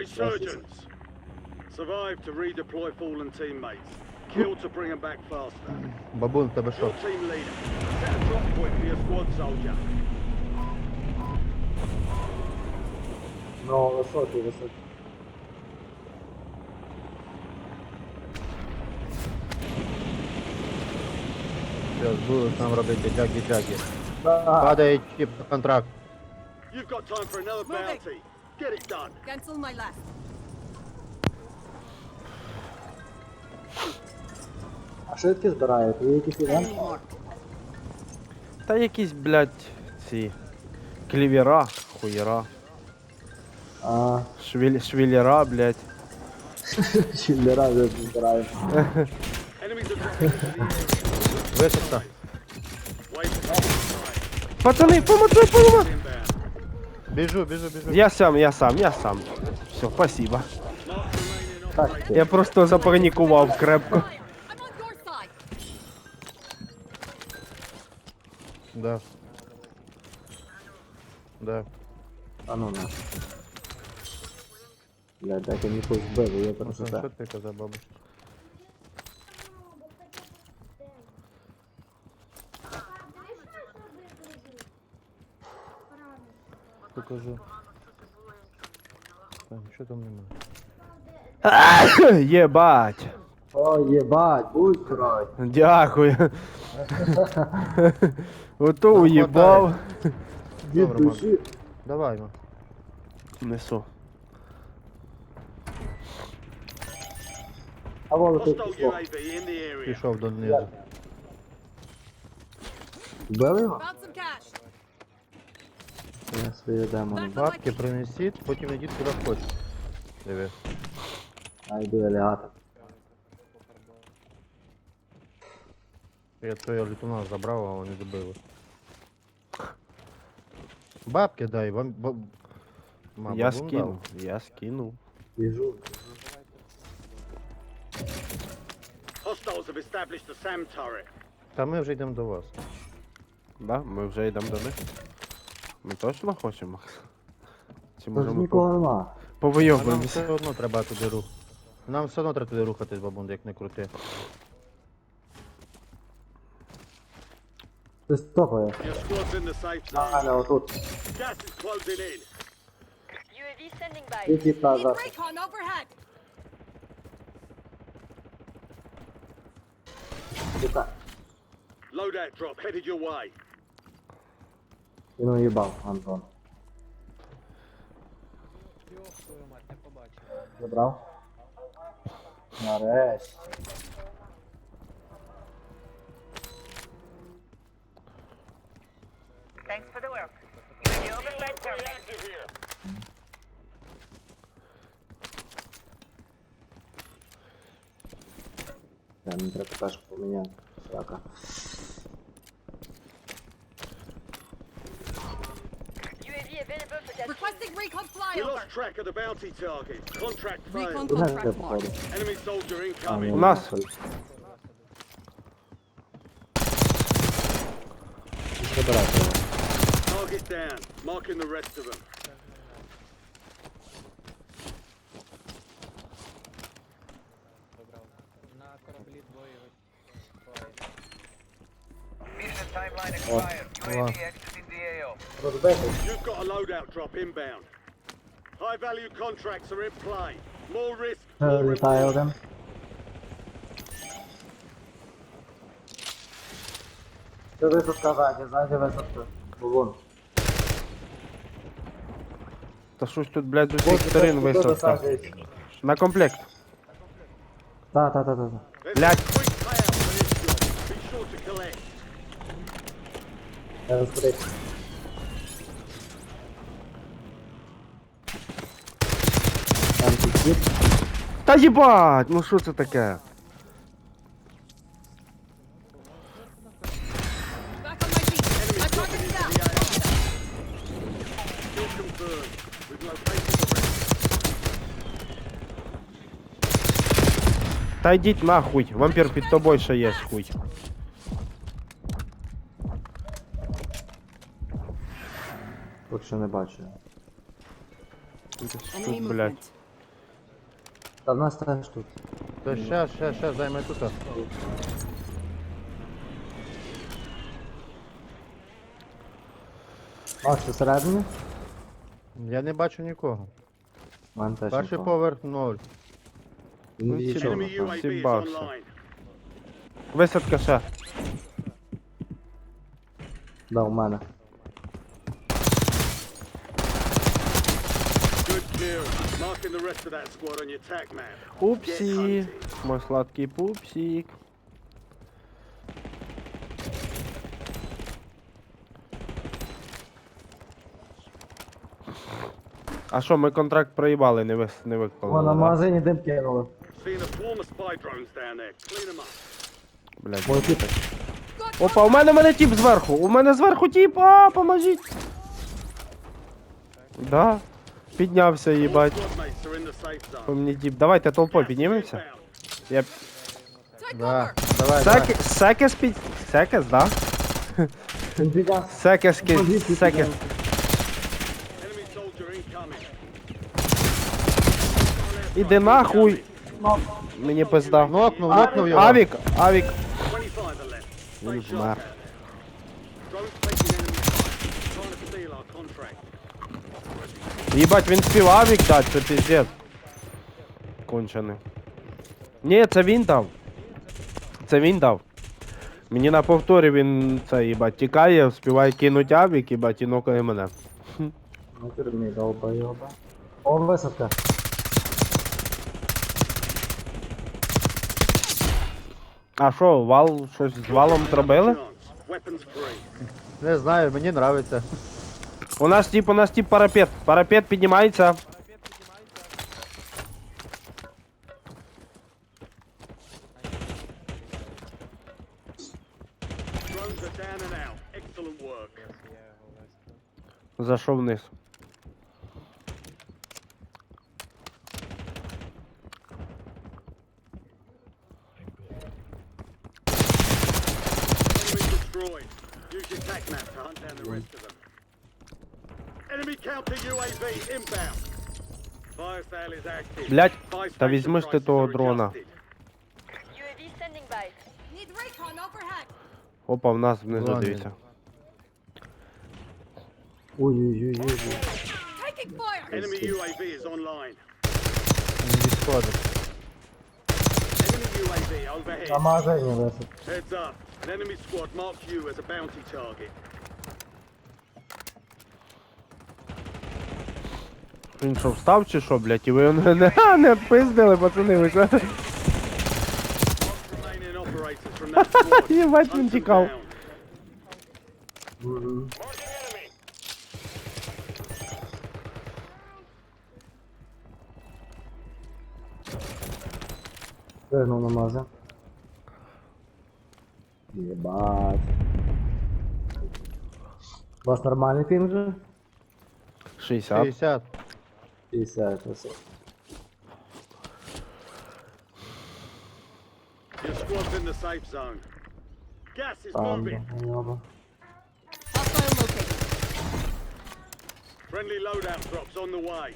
Resurgence. Survive to redeploy fallen teammates. Kill to bring them back faster. Бабун, в тебе що? Your team leader. Set a drop point for your squad soldier. Ну, високий, високий. Зараз будуть нам робити дягі-дягі. Да, Падає тип на контракт. You've got time for another Move it. bounty. Get it done. Cancel my last. а що таке збирають? Є якісь івент? Та якісь, блядь, ці. Клівера, хуєра. А, Швіль, швілера, блядь. чиллера вже збирають. Enemies are dropping into the. Wait Пацани, помогли, помогли! inbound. Біжу, біжу, біжу. Я сам, я сам, я сам. Все, спасибо. Mark remaining Так, operators. ти. Я просто запанікував крепко. I'm on your side. Да. Да. А ну на. Блядь, так я якось збив, я Ну, просто що так. ти казав, бабусь? Покажу. Та, нічого там немає. Єбать. О, єбать, будь крой. Дякую. Ото уїбав. Від Добре, душі. Давай, ма. Несу. А тут Hostile пішло. Пішов донизу. Вбили його? Found some cash. Я свої демони. Бабки принесіть, потім йдіть куди хочете. Диви. А йду алігатор. Я твоє літуна забрав, а вони добили. Бабки дай, вам баб... Я бабун скинув. Я скинув. Біжу. Hostiles have established a SAM turret. Та ми вже йдемо до вас. Да, ми вже йдемо до них. Ми точно хочемо? Чи Тож може ми нікого нема. А нам все одно треба туди рух. Нам все одно треба туди рухатись, бабун, як не крути. Ти стопає. Your squad's in the safe А, не, отут. Gas is closing in. UAV standing by. І тіп Need назад. recon overhead. Тіпа. Loadout drop headed your way. Він уїбав, Антон. Забрав? Нарешті. Thanks for the work. UAV overflight terminated. Я не треба теж поміняти. Срака. Requesting recon We flyover. lost track of the bounty target. Contract Recon failed. Тут не contract треба marked. походу. Enemy soldier А, incoming. ні, нас. ні, Забирайте його. Target down. Marking the rest of them. Mission timeline Oh, expired. UAV wow. Розбити. You've got a loadout drop inbound. High value contracts are in play. More risk, Е, more Літає reward. один. Це висадка ззаді, ззаді висадка. Вон. Та щось тут, блядь, з усіх сторін висадка. На комплект. Так, так, так, так. There's Блядь. a quick payout for this job. Be sure to collect. Я розберу. Там тіп. Та їбать, ну що це таке? Back on my feet. My target's down. Kill confirmed. We've located the rest. Та йдіть нахуй, вампір під тобою ще є, хуй. Поки що не бачу. Тут, Enemy блядь. Та в нас теж тут. То щас, щас, щас, займе тут. А, що всередині? Я не бачу нікого. У мене теж Перший нікого. поверх ноль. Ну, відійшов. Enemy UAV is Сібався. online. Висадка ще. Да, у мене. Good kill. Marking the rest of that squad on your tac map. Пупсик. Мой сладкий пупсик. А що, ми контракт проїбали, не, вис... не виконали, да? магазині дим кинули. Блядь. Мой тіп. Опа, у мене мене тіп зверху! У мене зверху тіп! А, поможіть! Да. Піднявся, їбать. По мені тіп. Давайте толпою піднімемося. Я... Да, давай, давай. Секес, під... Секес, да? Секес, ки... Звідки секес. Іди нахуй! Мені пизда. Нокнув, нокнув його. Авік, авік. 25 are left. Stay Він вмер. out there. Drones taking enemy fire. Trying to steal our contract. Їбать, він спів авік дать, це піздець. Кончений. Ні, це він дав. Це він дав. Мені на повторі він це їбать тікає, співає кинуть авік, їбать, і нокає мене. На тюрмі, долбойоба. О, висадка. А що, вал, щось з валом зробили? Не знаю, мені нравиться. У нас тип, у нас тип парапет. Парапет піднімається. Drones are down and out. Excellent work. Зайшов вниз. Блять, та візьми ж ти того дрона. UAV standing by. Need recon overhead. Опа, в нас внизу Ладно. дивіться. Ой-ой-ой-ой. Taking fire. Enemy UAV is online. Enemy UAV overhead. магазині. Heads up. An enemy squad marked you as a bounty target. Він що, встав чи що, блять? І ви не, не, не пиздили, пацани, ви що? Єбать, він тікав. down. Мгм. На магазин. Єбать. У вас нормальний пінг же? 60. 50. 50, ось. Your squad's in the safe zone. Gas is Там, moving. йоба. Hostile located. Friendly loadout drops on the way.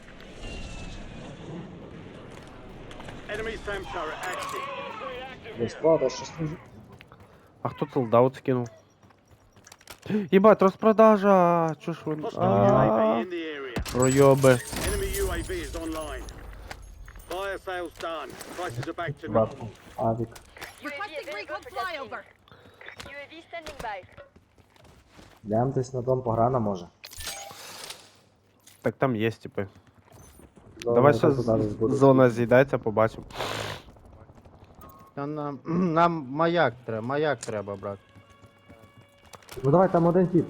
Enemy SAM turret active. Десь склада, що служить. А хто солдат скинув? Єбать, розпродажа! Чо ж ви... Hostile А, UAV in the area. Пройоби. Enemy UAV is online. Fire sales done. Prices are back to normal. Авік. Requesting recon flyover. UAV standing by. Десь на дом пограна може. Так там є, типи. Давай ще з- зона з'їдається, побачимо. Та нам, нам маяк треба, маяк треба, брат. Ну давай там один тип.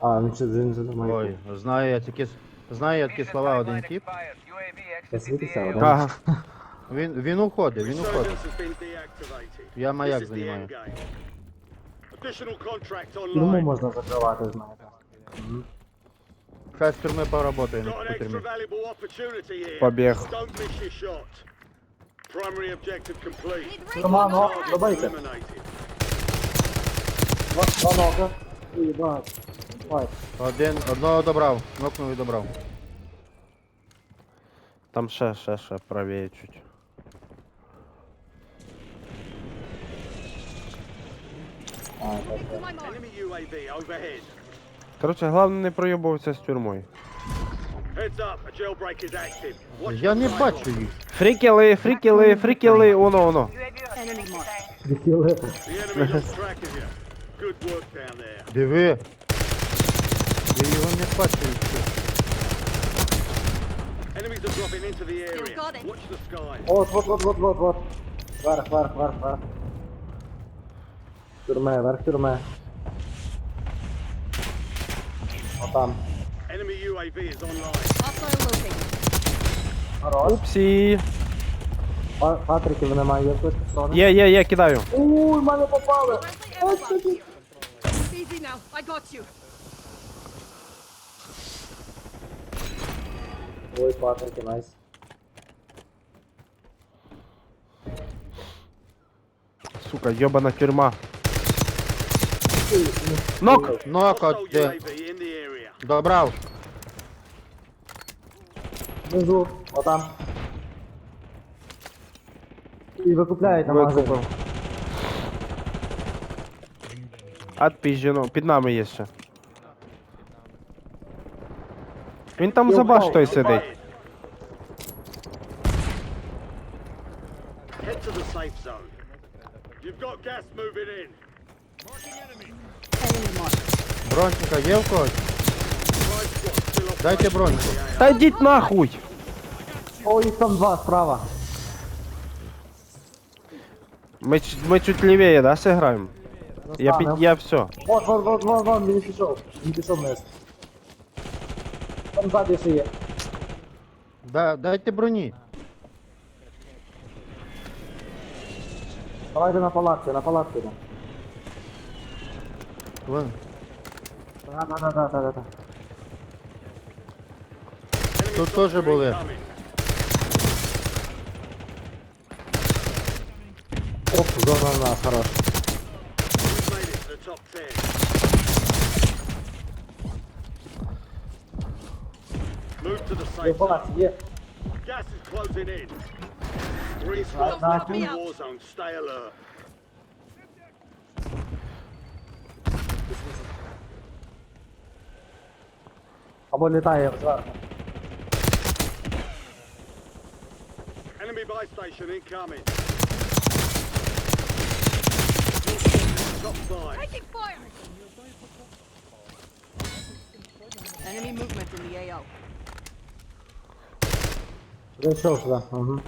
А, він ще він же немає. Ой, знаю я такі, с- знаю я такі слова один тип. Та світиться один. Ага. Він, він уходить, він уходить. Я маяк Тюрму online. можна закривати, знаєте. Хай з тюрми поработає на тюрмі. Побіг. Добийте. eliminated. Два, два ноги. Єбать. Один, одного добрав, нокнув і добрав. Там ще, ще, ще правее чуть. Enemy UAV overhead. Коротше, головне не проєбуватися з тюрмою. Heads up, a jailbreak is active. Watch Я не бачу їх. Фрікіли, фрікіли, фрікіли, воно, воно. Enemy mark. Відхили. The enemy lost track of you. Good work down there. Диви. Я його не бачу. ще. Enemies are dropping into the area. got it. Watch the skies. От, от, от, от, от, от. Вверх, вверх, вверх, вверх. Тюрме, верх тюрме. Отам. Enemy UAV is online. Hostile located. Хорош. Упсі. Па- Патриків немає, є хтось сторони. Є, є, є, кидаю. Уй, мене попали! Friendly box here. Easy now. I got you. Ой, Патрики, найс. Сука, йобана тюрма. Нок! Нок от де. The area. Добрав. Внизу, отам. І викупляють на магазин. Викупив. Отпізжено. Під нами є ще. Він там за баштою сидить. Head to the safe zone. You've got gas moving in. Enemy mark. Брончика є в когось? Five squads still operating Дайте броньку. in the AO. Та йдіть нахуй! О, їх там два справа. Ми, ч- ми чуть лівее, да, сыграем? Я під... Застанем. я все. Вот, вот, вот, вот, вот, він пішов. Він пішов вниз. Там ззаді ще є. Да, дайте броні. Давайте на палатки, на палатки. йдемо. Вон. Да, да, да, да, да, да. Enemy Тут soldier теж були. incoming. Оп, зона у нас, хорош. top 10. Move to the safe spot. Yeah. Gas is closing in. Three squads left in the war zone. Stay alert. I'm Abone tayo sa Enemy buy station incoming. Taking fire. Enemy movement in the AO. Зайшов сюди. Угу.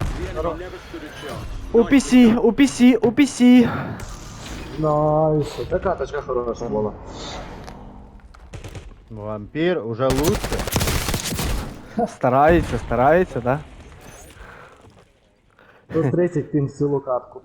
The enemy never stood a chance. УПС, УПС, УПС. Найс. Це каточка хороша була. Вампір уже лучше. Старається, старається, да? Тут 30 пін цілу катку.